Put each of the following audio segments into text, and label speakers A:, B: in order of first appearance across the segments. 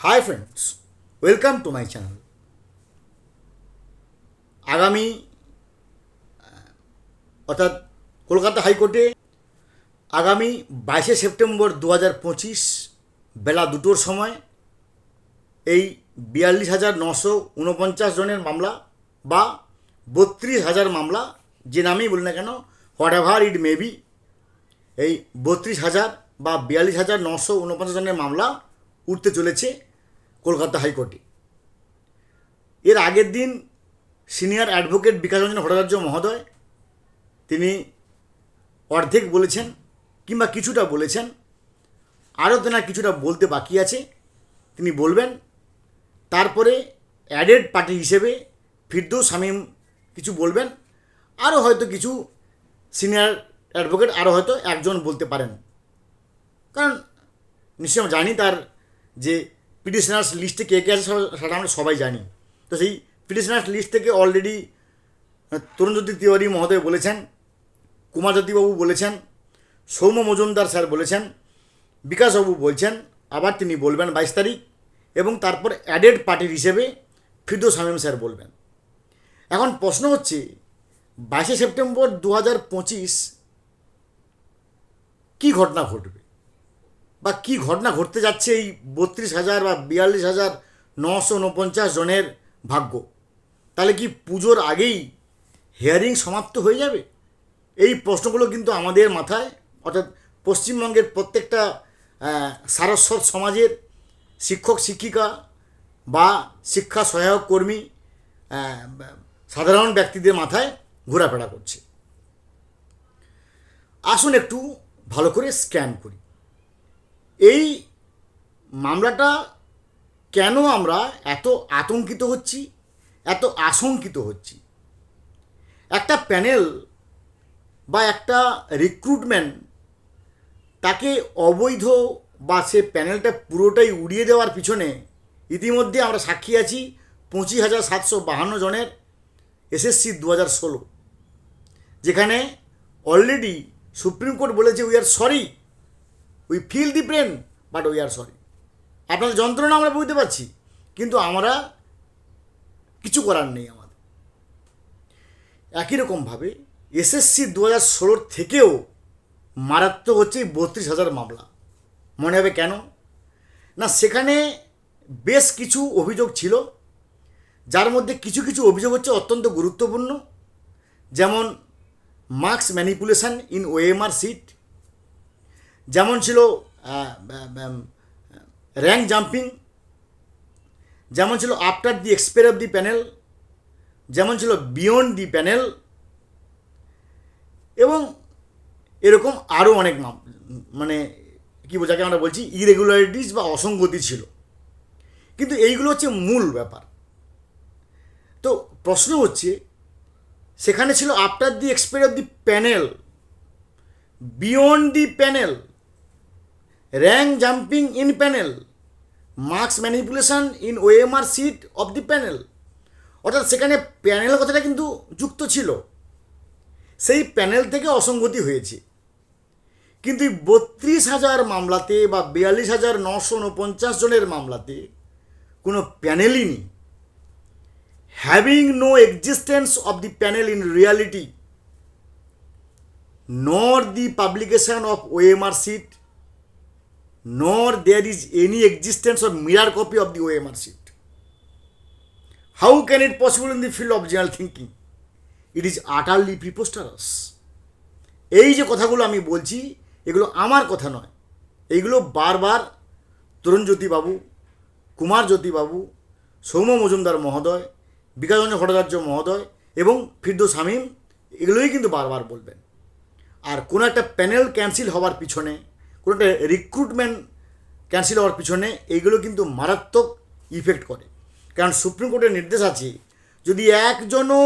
A: Hi friends welcome to my channel আগামী অর্থাৎ কলকাতা হাইকোর্টে আগামী বাইশে সেপ্টেম্বর দু হাজার পঁচিশ বেলা দুটোর সময় এই বিয়াল্লিশ হাজার নশো উনপঞ্চাশ জনের মামলা বা বত্রিশ হাজার মামলা, যে নামেই বলি না কেন whatever it may be, এই বত্রিশ হাজার বা বিয়াল্লিশ হাজার নশো উনপঞ্চাশ জনের মামলা উঠতে চলেছে। কলকাতা হাইকোর্টে। এর আগের দিন সিনিয়র অ্যাডভোকেট বিকাশ রঞ্জন ভট্টাচার্য মহোদয়, তিনি অর্ধেক বলেছেন কিংবা কিছুটা বলেছেন, আরও তেনার কিছুটা বলতে বাকি আছে। তিনি বলবেন, তারপরে অ্যাডেড পার্টি হিসেবে ফিরদৌ শামীম কিছু বলবেন, আরও হয়তো কিছু সিনিয়র অ্যাডভোকেট আরও হয়তো একজন বলতে পারেন। কারণ, নিশ্চয়ই আমরা জানি তার যে পিটিশনার্স লিস্টে কে কে আছে সেটা আমরা সবাই জানি। তো সেই পিটিশনার্স লিস্ট থেকে অলরেডি তরুণজ্যোতি তিওয়ারি মহোদয় বলেছেন কুমারজ্যোতিবাবু বলেছেন, সৌম্য মজুমদার স্যার বলেছেন বিকাশবাবু বলছেন, আবার তিনি বলবেন বাইশ তারিখ এবং তারপর অ্যাডেড পার্টির হিসেবে ফিরদৌস শামীম স্যার বলবেন। এখন প্রশ্ন হচ্ছে, বাইশে সেপ্টেম্বর দু হাজার পঁচিশ কী ঘটনা ঘটবে? বা কী ঘটনা ঘটতে যাচ্ছে এই বত্রিশ হাজার বা বিয়াল্লিশ হাজার নশো উনপঞ্চাশ জনের ভাগ্য? তাহলে কি পুজোর আগেই হেয়ারিং সমাপ্ত হয়ে যাবে? এই প্রশ্নগুলো কিন্তু আমাদের মাথায়, অর্থাৎ পশ্চিমবঙ্গের প্রত্যেকটা সারস্বত সমাজের শিক্ষক, শিক্ষিকা বা শিক্ষা সহায়ক কর্মী সাধারণ ব্যক্তিদের মাথায় ঘোরাফেরা করছে। আসুন একটু ভালো করে স্ক্যান করি। এই মামলাটা কেন আমরা এত আতঙ্কিত হচ্ছি, এত আশঙ্কিত হচ্ছি? একটা প্যানেল বা একটা রিক্রুটমেন্ট তাকে অবৈধ বা সে প্যানেলটা পুরোটাই উড়িয়ে দেওয়ার পিছনে ইতিমধ্যে আমরা সাক্ষী আছি পঁচিশ হাজার সাতশো বাহান্ন জনের এসএসসি দু হাজার ষোলো। যেখানে অলরেডি সুপ্রিম কোর্ট বলেছে we are sorry we feel the pain but we are sorry আপনাদের যন্ত্রণা আমরা বুঝতে পারছি, কিন্তু আমরা কিছু করার নেই আমাদের। একই রকমভাবে এসএসসি দু হাজার ষোলোর থেকেও মারাত্মক হচ্ছে বত্রিশ হাজার মামলা। মনে হবে কেন? না, সেখানে বেশ কিছু অভিযোগ ছিল, যার মধ্যে কিছু কিছু অভিযোগ হচ্ছে অত্যন্ত গুরুত্বপূর্ণ। যেমন marks manipulation in OMR sheet যেমন ছিল র্যাঙ্ক জাম্পিং যেমন ছিল after the expire of the panel যেমন ছিল বিয়ন্ড দি প্যানেল এবং এরকম আরও অনেক মানে কী বোঝাকে আমরা বলছি ইরেগুলারিটিস বা অসঙ্গতি ছিল। কিন্তু এইগুলো হচ্ছে মূল ব্যাপার। তো প্রশ্ন হচ্ছে, সেখানে ছিল after the expire of the panel beyond the panel rank jumping in panel marks manipulation in OMR sheet of the panel অর্থাৎ সেখানে প্যানেল কথাটা কিন্তু যুক্ত ছিল। সেই প্যানেল থেকে অসঙ্গতি হয়েছে। কিন্তু বত্রিশ হাজার মামলাতে বা বিয়াল্লিশ হাজার নশো উনপঞ্চাশ জনের মামলাতে কোনো প্যানেলই নেই। Having no existence of the panel in reality nor the publication of OMR sheet, nor there is any existence of mirror copy of the OMR sheet. How can it possible in the field of general thinking? It is utterly preposterous. এই যে কথাগুলো আমি বলছি, এগুলো আমার কথা নয় এইগুলো বারবার তরুণজ্যোতিবাবু কুমার জ্যোতিবাবু সৌম্য মজুমদার মহোদয় বিকাশরঞ্জন ভট্টাচার্য মহোদয় এবং ফিরদৌস শামীম এগুলোই কিন্তু বারবার বলবেন আর কোনো একটা প্যানেল ক্যান্সেল হওয়ার পিছনে কোনো একটা রিক্রুটমেন্ট ক্যান্সেল হওয়ার পিছনে এইগুলো কিন্তু মারাত্মক ইফেক্ট করে। কারণ সুপ্রিম কোর্টের নির্দেশ আছে, যদি একজনও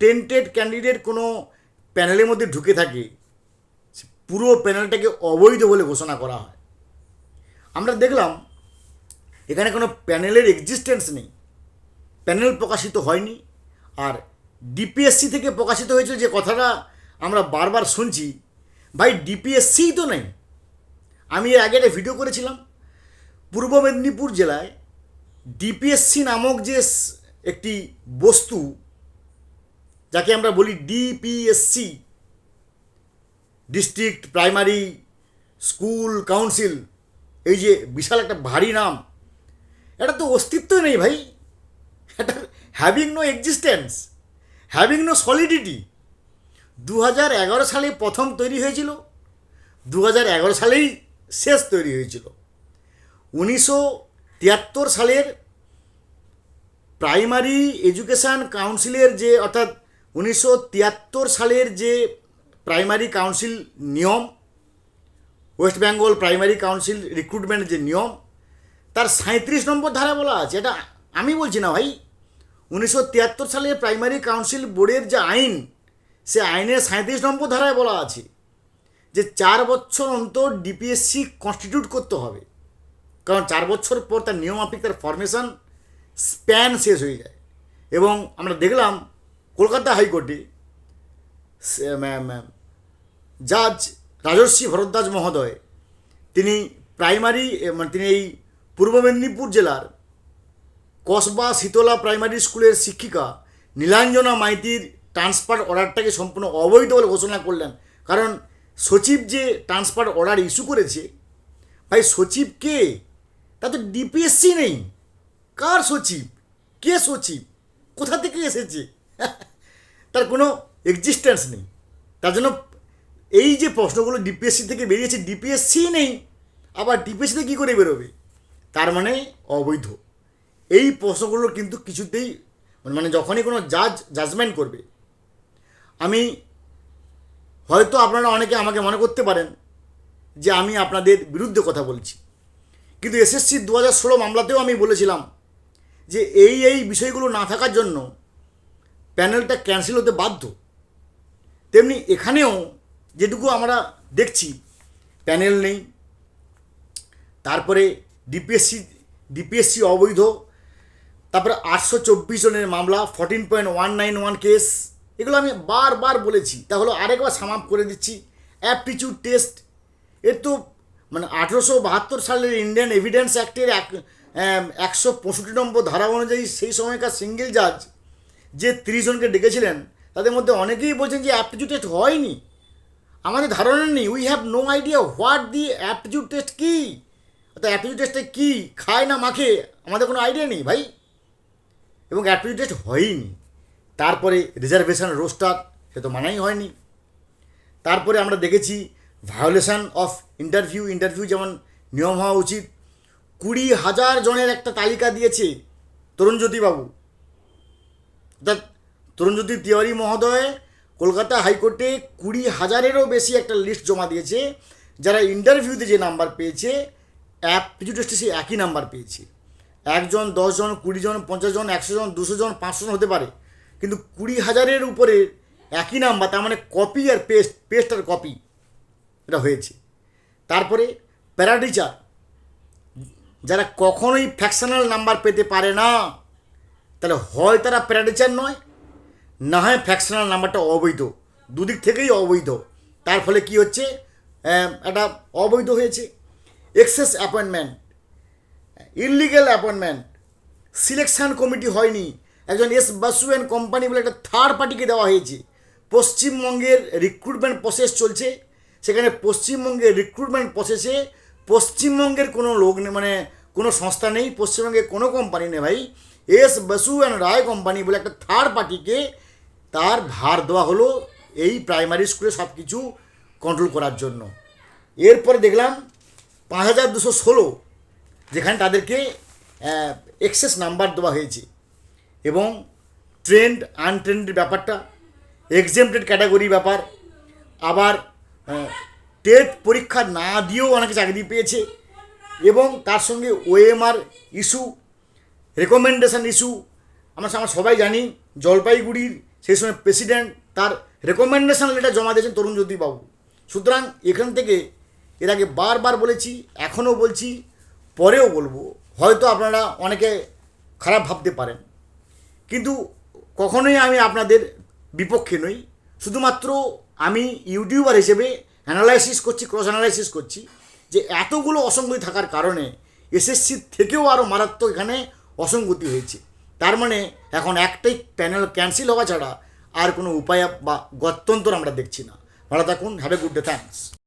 A: টেন্টেড ক্যান্ডিডেট কোনো প্যানেলের মধ্যে ঢুকে থাকে পুরো প্যানেলটাকে অবৈধ বলে ঘোষণা করা হয়। আমরা দেখলাম, এখানে কোনো প্যানেলের এক্সিস্টেন্স নেই। প্যানেল প্রকাশিত হয়নি, আর ডিপিএসসি থেকে প্রকাশিত হয়েছে যে কথাটা আমরা বারবার শুনছি, ভাই ডিপিএসসিই তো নেই। আমি এর আগে একটা ভিডিও করেছিলাম। পূর্ব মেদিনীপুর জেলায় ডিপিএসসি নামক যে একটি বস্তু, যাকে আমরা বলি DPSC district primary school council এই যে বিশাল একটা ভারী নাম, এটা তো অস্তিত্ব নেই ভাই। এটা having no existence having no solidity দু হাজার এগারো সালে প্রথম তৈরি হয়েছিল। দু হাজার এগারো সালেই শেষ তৈরি হয়েছিল। উনিশশো তিয়াত্তর সালের প্রাইমারি এডুকেশান কাউন্সিলের যে, অর্থাৎ উনিশশো তিয়াত্তর সালের যে প্রাইমারি কাউন্সিল নিয়ম, West Bengal primary council recruitment যে নিয়ম, তার সাঁত্রিশ নম্বর ধারা বলা আছে। এটা আমি বলছি না ভাই। উনিশশো তিয়াত্তর সালের প্রাইমারি কাউন্সিল বোর্ডের যে আইন, সে আইনের সাঁত্রিশ নম্বর ধারায় বলা আছে। যে চার বছর অন্তর ডিপিএসসি কনস্টিটিউট করতে হবে। কারণ চার বছর পর তার নিয়মাফিক তার ফরমেশন স্প্যান শেষ হয়ে যায়। এবং আমরা দেখলাম কলকাতা হাইকোর্টে জাজ রাজর্ষি ভরদ্বাজ মহোদয়, তিনি প্রাইমারি মানে তিনি এই পূর্ব মেদিনীপুর জেলার কসবা শীতলা প্রাইমারি স্কুলের শিক্ষিকা নীলাঞ্জনা মাইতির ট্রান্সফার অর্ডারটাকে সম্পূর্ণ অবৈধ বলে ঘোষণা করলেন। কারণ সচিব যে ট্রান্সফার অর্ডার ইস্যু করেছে, ভাই সচিব কে? তা তো ডিপিএসসি নেই। কার সচিব? কে সচিব? কোথা থেকে এসেছে? তার কোনো এক্সিস্টেন্স নেই। তার জন্য এই যে প্রশ্নগুলো ডিপিএসসি থেকে বেরিয়েছে ডিপিএসসি নেই। আবার ডিপিএসসিতে কী করে বেরোবে? তার মানে অবৈধ। এই প্রশ্নগুলো কিন্তু কিছুতেই মানে যখনই কোনো জাজ জাজমেন্ট করবে, আমি হয়তো আপনারা অনেকে আমাকে মনে করতে পারেন যে আমি আপনাদের বিরুদ্ধে কথা বলছি। কিন্তু এসএসসি দু হাজার ষোলো মামলাতেও আমি বলেছিলাম যে এই এই বিষয়গুলো না থাকার জন্য প্যানেলটা ক্যান্সেল হতে বাধ্য। তেমনি এখানেও যেটুকু আমরা দেখছি, প্যানেল নেই। তারপরে ডিপিএসসি ডিপিএসসি অবৈধ। তারপরে আটশো চব্বিশ জনের মামলা fourteen point one nine one case এগুলো আমি বারবার বলেছি। তাহলে আরেকবার সামাপ করে দিচ্ছি। Aptitude test. এর তো মানে আঠেরোশো বাহাত্তর সালের ইন্ডিয়ান এভিডেন্স অ্যাক্টের এক একশো পঁয়ষট্টি নম্বর ধারা অনুযায়ী সেই সময়কার সিঙ্গেল জাজ যে তিরিশ জনকে ডেকেছিলেন, তাদের মধ্যে অনেকেই বলছেন যে অ্যাপটিচিউড টেস্ট হয়নি। আমাদের ধারণা নেই। We have no idea what the aptitude test কী। অর্থাৎ অ্যাপটিচিউড টেস্টে কী খায় না মাখে, আমাদের কোনো আইডিয়া নেই ভাই। এবং অ্যাপটিচিউড টেস্ট হয়ইনি। তারপরে রিজার্ভেশন রোস্টার সে তো মানাই হয়নি। তারপরে আমরা দেখেছি ভায়োলেশন অফ ইন্টারভিউ ইন্টারভিউ যেমন নিয়ম হওয়া উচিত। কুড়ি হাজার জনের একটা তালিকা দিয়েছে তরুণজ্যোতিবাবু অর্থাৎ তরুণজ্যোতি তিওয়ারি মহোদয় কলকাতা হাইকোর্টে কুড়ি হাজারেরও বেশি একটা লিস্ট জমা দিয়েছে, যারা ইন্টারভিউতে যে নাম্বার পেয়েছে অ্যাপটিচিউড টেস্টে সে একই নাম্বার পেয়েছে। একজন দশজন কুড়ি জন, পঞ্চাশ জন, একশো জন, দুশো জন, পাঁচশো জন হতে পারে। কিন্তু কুড়ি হাজারের উপরে একই নাম্বার, তার মানে কপি আর পেস্ট পেস্ট আর কপি এটা হয়েছে। তারপরে প্যারাটিচার যারা কখনোই ফ্যাকশনাল নাম্বার পেতে পারে না, তাহলে হয় তারা প্যারাটিচার নয়, না হয় ফ্যাকশনাল নাম্বারটা অবৈধ, দুদিক থেকেই অবৈধ। তার ফলে কি হচ্ছে? একটা অবৈধ হয়েছে। Excess appointment illegal appointment selection committee হয়নি। একজন এস বাসু অ্যান্ড কোম্পানি বলে একটা থার্ড পার্টিকে দেওয়া হয়েছে। পশ্চিমবঙ্গের রিক্রুটমেন্ট প্রসেস চলছে। সেখানে পশ্চিমবঙ্গের রিক্রুটমেন্ট প্রসেসে পশ্চিমবঙ্গের কোনো লোক নেই মানে কোনো সংস্থা নেই, পশ্চিমবঙ্গের কোনো কোম্পানি নেই ভাই। S Basu and Roy company বলে একটা থার্ড পার্টিকে তার ভার দেওয়া হলো এই প্রাইমারি স্কুলে সব কিছু কন্ট্রোল করার জন্য। এরপরে দেখলাম পাঁচ হাজার দুশো ষোলো, যেখানে তাদেরকে এক্সেস নাম্বার দেওয়া হয়েছে। এবং ট্রেন্ড আনট্রেন্ডের ব্যাপারটা এক্সেমটেড ক্যাটাগরি ব্যাপার, আবার টেট পরীক্ষা না দিয়েও অনেকে চাকরি পেয়েছে এবং তার সঙ্গে ওএমআর ইস্যু রেকমেন্ডেশন ইস্যু আমরা আমরা সবাই জানি, জলপাইগুড়ির সেই সময় প্রেসিডেন্ট তার রেকমেন্ডেশন লেটার জমা দিয়েছেন তরুণ জ্যোতিবাবু। সুতরাং এখান থেকে এর আগে বারবার বলেছি, এখনও বলছি, পরেও বলব। হয়তো আপনারা অনেকে খারাপ ভাবতে পারেন। কিন্তু কখনোই আমি আপনাদের বিপক্ষে নই। শুধুমাত্র আমি ইউটিউবার হিসেবে অ্যানালাইসিস করছি ক্রস অ্যানালাইসিস করছি যে এতগুলো অসঙ্গতি থাকার কারণে এসএসসির থেকেও আরও মারাত্মক এখানে অসঙ্গতি হয়েছে। তার মানে এখন একটাই প্যানেল ক্যান্সেল হওয়া ছাড়া আর কোনো উপায় বা গত্যন্তর আমরা দেখছি না। ভালো থাকুন have a good day thanks